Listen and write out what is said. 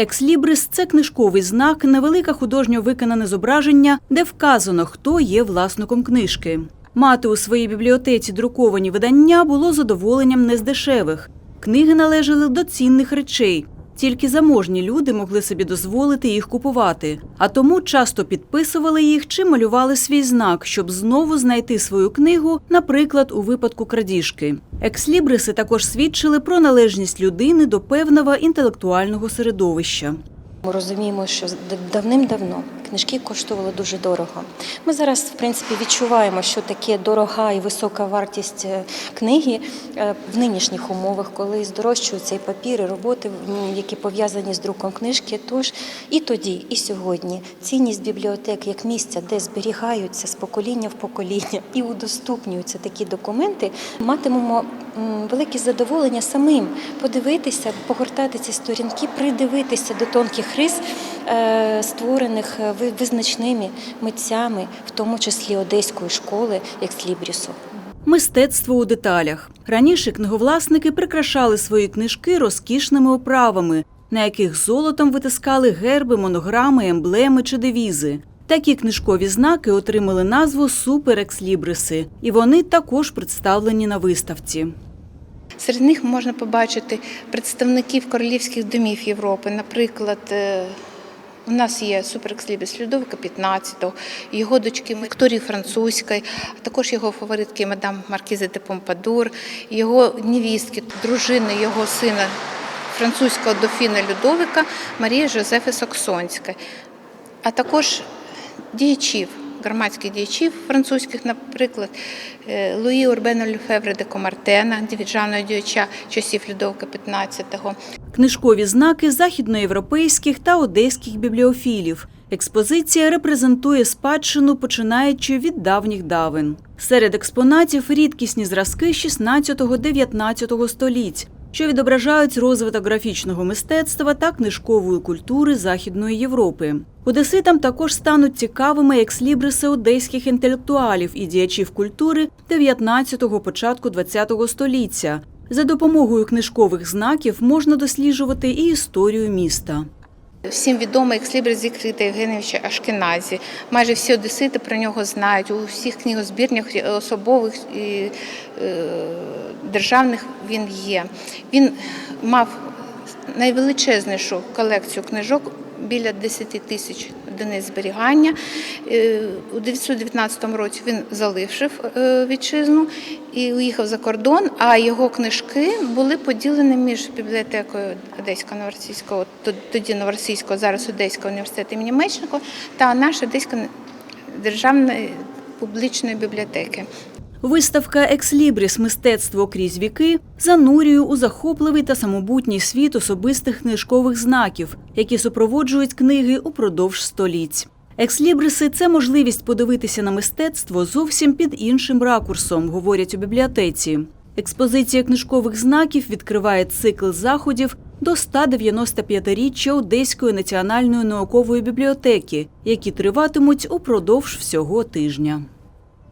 Екслібрис це книжковий знак, невелике художньо виконане зображення, де вказано, хто є власником книжки. Мати у своїй бібліотеці друковані видання було задоволенням не з дешевих. Книги належали до цінних речей. Тільки заможні люди могли собі дозволити їх купувати, а тому часто підписували їх чи малювали свій знак, щоб знову знайти свою книгу, наприклад, у випадку крадіжки. Екслібриси також свідчили про належність людини до певного інтелектуального середовища. Ми розуміємо, що давним-давно книжки коштували дуже дорого. Ми зараз, в принципі, відчуваємо, що таке дорога і висока вартість е, книги е, в нинішніх умовах, коли здорожчуються і папір, і роботи, які пов'язані з друком книжки. Тож і тоді, і сьогодні цінність бібліотек як місця, де зберігаються з покоління в покоління і удоступнюються такі документи, матимемо велике задоволення самим подивитися, погортати ці сторінки, придивитися до тонких рис, створених е, визначними митцями, в тому числі одеської школи, екслібрісу. Мистецтво у деталях. Раніше книговласники прикрашали свої книжки розкішними оправами, на яких золотом витискали герби, монограми, емблеми чи девізи. Такі книжкові знаки отримали назву суперекслібриси, і вони також представлені на виставці. Серед них можна побачити представників королівських домів Європи. Наприклад, е, у нас є суперекслібрис Людовика XV, його дочки Вікторії Французької, а також його фаворитки мадам Маркізи де Помпадур, його невістки, дружини його сина французького дофіна Людовика Марії Жозефи Саксонської, а також діячів, громадських діячів французьких, наприклад, е, Луї Урбена Люфевре де Комартена, державного діяча часів Людовика XV, Книжкові знаки західноєвропейських та одеських бібліофілів. Експозиція репрезентує спадщину, починаючи від давніх давин. Серед експонатів рідкісні зразки 16-19 століть, що відображають розвиток графічного мистецтва та книжкової культури Західної Європи. Одеситам також стануть цікавими екслібриси одеських інтелектуалів і діячів культури 19-го, початку 20-го століття. За допомогою книжкових знаків можна досліджувати і історію міста. Всім відомий екслібрис Зікрита Євгеновича Ашкеназі. Майже всі одесити про нього знають. У всіх книгозбірнях особових і е, державних він є. Він мав найвеличезнішу колекцію книжок. Біля 10 тисяч одиниць зберігання. Е, У 1919 році він залишив е, вітчизну і уїхав за кордон, а його книжки були поділені між бібліотекою Одеського новоросійського, тоді новоросійського, зараз Одеського університету імені Мечникова та наша Одеська державна публічної бібліотеки. Виставка Екслібріс мистецтво крізь віки занурює у захопливий та самобутній світ особистих книжкових знаків, які супроводжують книги упродовж століть. Екслібриси це можливість подивитися на мистецтво зовсім під іншим ракурсом, говорять у бібліотеці. Експозиція книжкових знаків відкриває цикл заходів до 195-річчя Одеської національної наукової бібліотеки, які триватимуть упродовж всього тижня.